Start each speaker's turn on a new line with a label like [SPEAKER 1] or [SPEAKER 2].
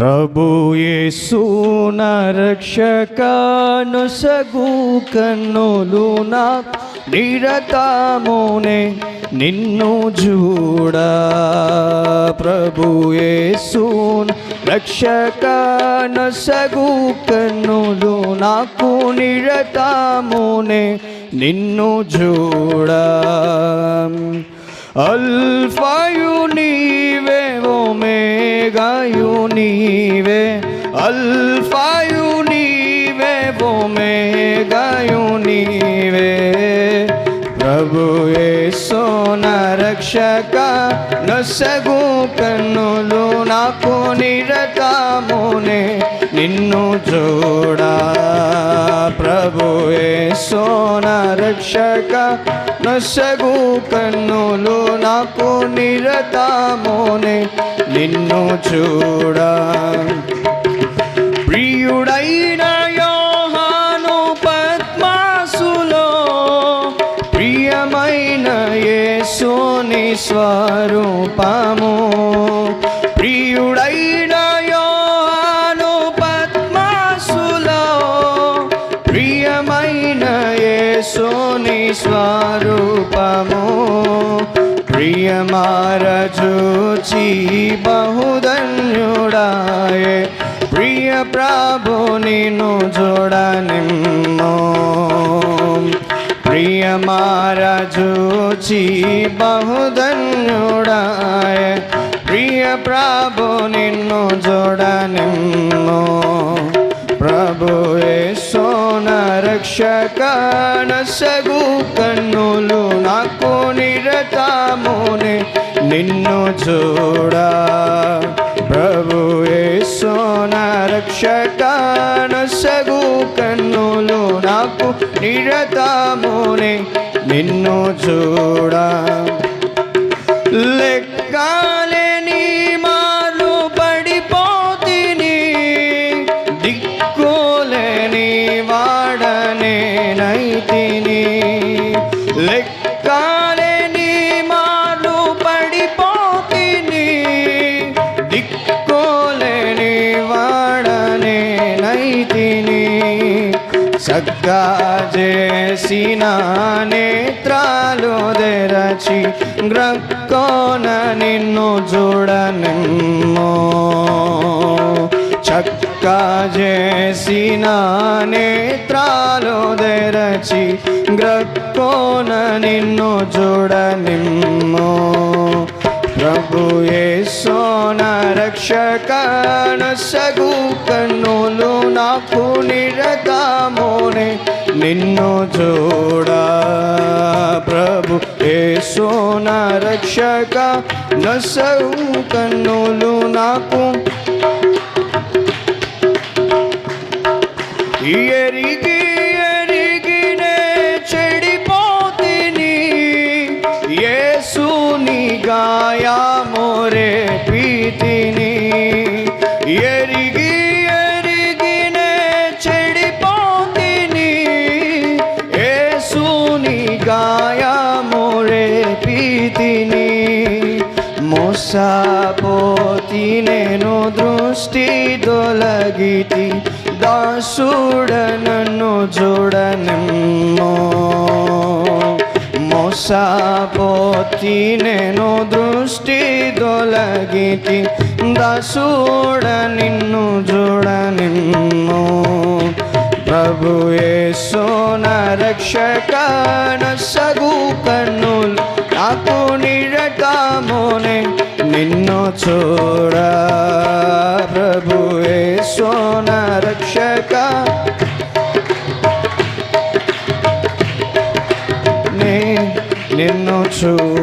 [SPEAKER 1] ప్రభు యేసున రక్షకను సగు కన్నులు నా నిరతమునే నిన్ను చూడా ప్రభు యేసున రక్షకను సగు కన్నులు నాకు నిరతమునే నిన్ను చూడా అల్ఫా ఒమేగాయు నీవే అల్ఫాయు నీవే ఒమేగాయు నీవే ప్రభు సోన రక్షక నొసగు కన్నులు నాకు నిరతమునే నిన్ను చూడా ప్రభు సోన రక్షక నొసగు కన్నులు నాకు నిరతమునే నిన్ను చూడా. ప్రియుడైన యోహాను పద్మాసులో ప్రియమైన యేసుని స్వరూపము. ప్రియుడైన యోహాను పద్మాసులో ప్రియమైన యేసుని స్వరూపము. ప్రియమారజూచి బహుధన్యుడాయే ప్రియ ప్రభు నిన్ను చూడనిమ్మో ప్రియమారజూచి బహుధన్యుడాయే ప్రియ ప్రభు నిన్ను చూడనిమ్మో ప్రభు రక్షకనసగు కన్నులు నాకు నిరతమునే. నిన్ను చూడా. ప్రభు సోన రక్షకనసగు కన్నులు నాకు నిరతమునే. నిన్ను చూడా. లెక్కాలేని లెక్కాలేని మాలు పడిపోతిని దిక్కులేని వాడనే నైతిని. సగ్గా చేసిన నేత్రాలు తెరచి గ్రక్కోన నిన్ను చూడనిమ్మో. చక్క చేసిన నేత్రాలు తెరచి గ్రక్కోన నిన్ను చూడనిమ్మో. ప్రభు సోన రక్షకన సగు కన్నులు నాకు నిరతమునే నిన్ను చూడ. ప్రభు ఏ సోన రక్షక నసగు కన్నులు నాకు ఎరిగి ఎరిగినే చెడిపోతిని. యేసుని గాయమోరే పీతిని ఎరిగి ఎరిగినే చెడిపోతిని. యేసుని గాయమోరే పీతిని మోసపోతి నేను దృష్టి దొలగితి దాసుడ నన్ను చూడనిమ్మో మోసపోతి నేను దృష్టి తొలగితి దాసుడ నిన్ను చూడనిమ్మో ప్రభు సోన రక్షక నసగు కన్నులు నాకు నిరతమునే నిన్ను చూడా నే నిన్ను చూడా